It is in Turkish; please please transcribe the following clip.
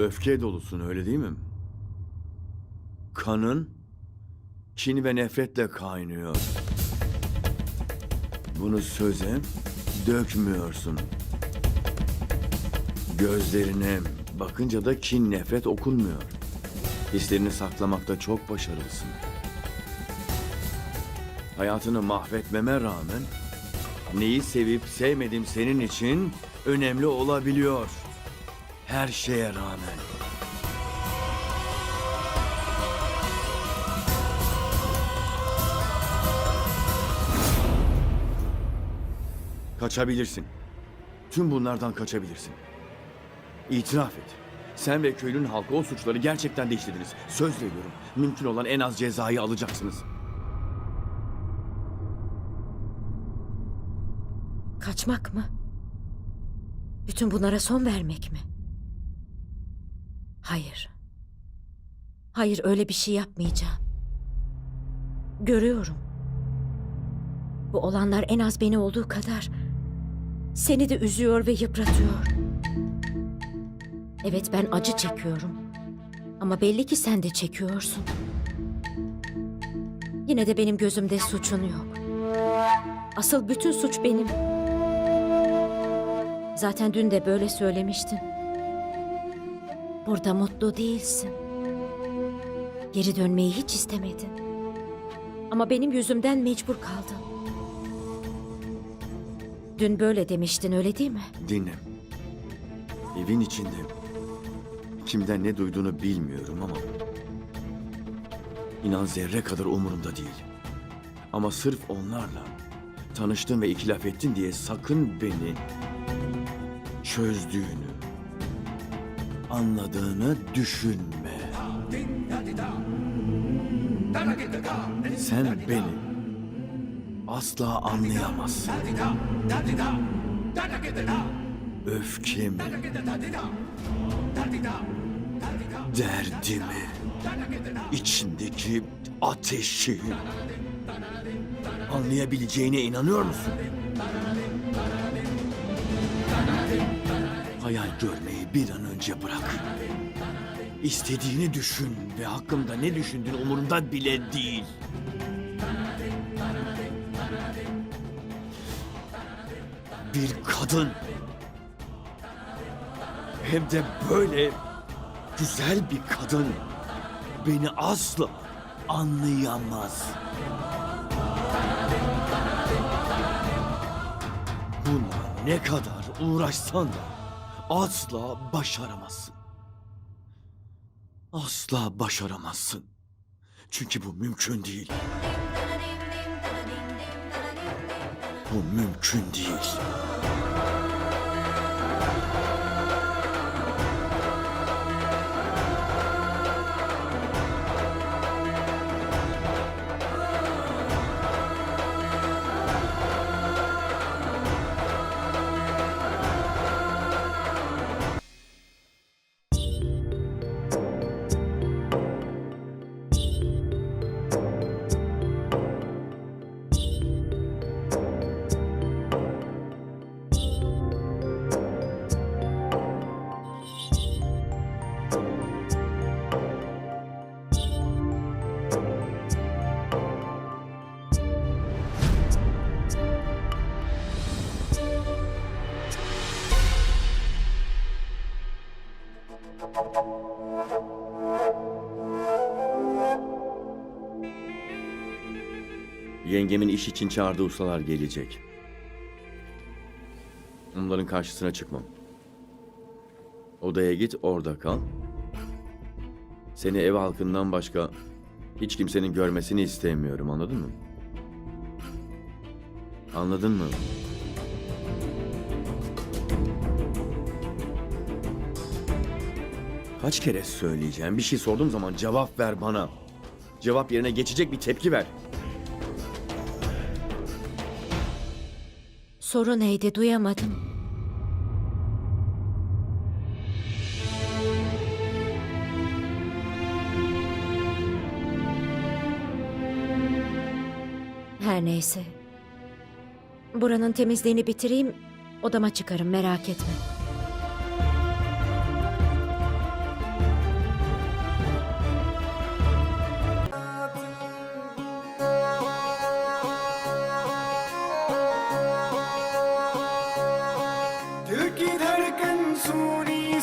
Öfke dolusun öyle değil mi? Kanın kin ve nefretle kaynıyor. Bunu söze dökmüyorsun. Gözlerine bakınca da kin nefret okunmuyor. Hislerini saklamakta çok başarılısın. Hayatını mahvetmeme rağmen neyi sevip sevmedim senin için önemli olabiliyor. Her şeye rağmen. Kaçabilirsin. Tüm bunlardan kaçabilirsin. İtiraf et. Sen ve köylünün halkı o suçları gerçekten de işlediniz. Söz veriyorum. Mümkün olan en az cezayı alacaksınız. Kaçmak mı? Bütün bunlara son vermek mi? Hayır. Hayır öyle bir şey yapmayacağım. Görüyorum. Bu olanlar en az beni olduğu kadar seni de üzüyor ve yıpratıyor. Evet ben acı çekiyorum. Ama belli ki sen de çekiyorsun. Yine de benim gözümde suçun yok. Asıl bütün suç benim. Zaten dün de böyle söylemiştin. Burada mutlu değilsin. Geri dönmeyi hiç istemedin. Ama benim yüzümden mecbur kaldın. Dün böyle demiştin öyle değil mi? Dinle. Evin içinde kimden ne duyduğunu bilmiyorum ama inan zerre kadar umurumda değil. Ama sırf onlarla tanıştın ve iki laf ettin diye sakın beni çözdüğünü, anladığını düşünme. Sen beni asla anlayamazsın. Öfkemi, derdimi, içindeki ateşi anlayabileceğine inanıyor musun? Hayal görmeyi bir an önce bırak. İstediğini düşün ve hakkımda ne düşündüğün umurumda bile değil. Bir kadın. Hem de böyle güzel bir kadın beni asla anlayamaz. Buna ne kadar uğraşsan da asla başaramazsın. Asla başaramazsın. Çünkü bu mümkün değil. Bu mümkün değil. Yengemin iş için çağırdığı ustalar gelecek. Onların karşısına çıkmam. Odaya git, orada kal. Seni ev halkından başka hiç kimsenin görmesini istemiyorum, anladın mı? Anladın mı? Kaç kere söyleyeceğim? Bir şey sorduğum zaman cevap ver bana. Cevap yerine geçecek bir tepki ver. Soru neydi duyamadım. Her neyse. Buranın temizliğini bitireyim, odama çıkarım merak etme. Почему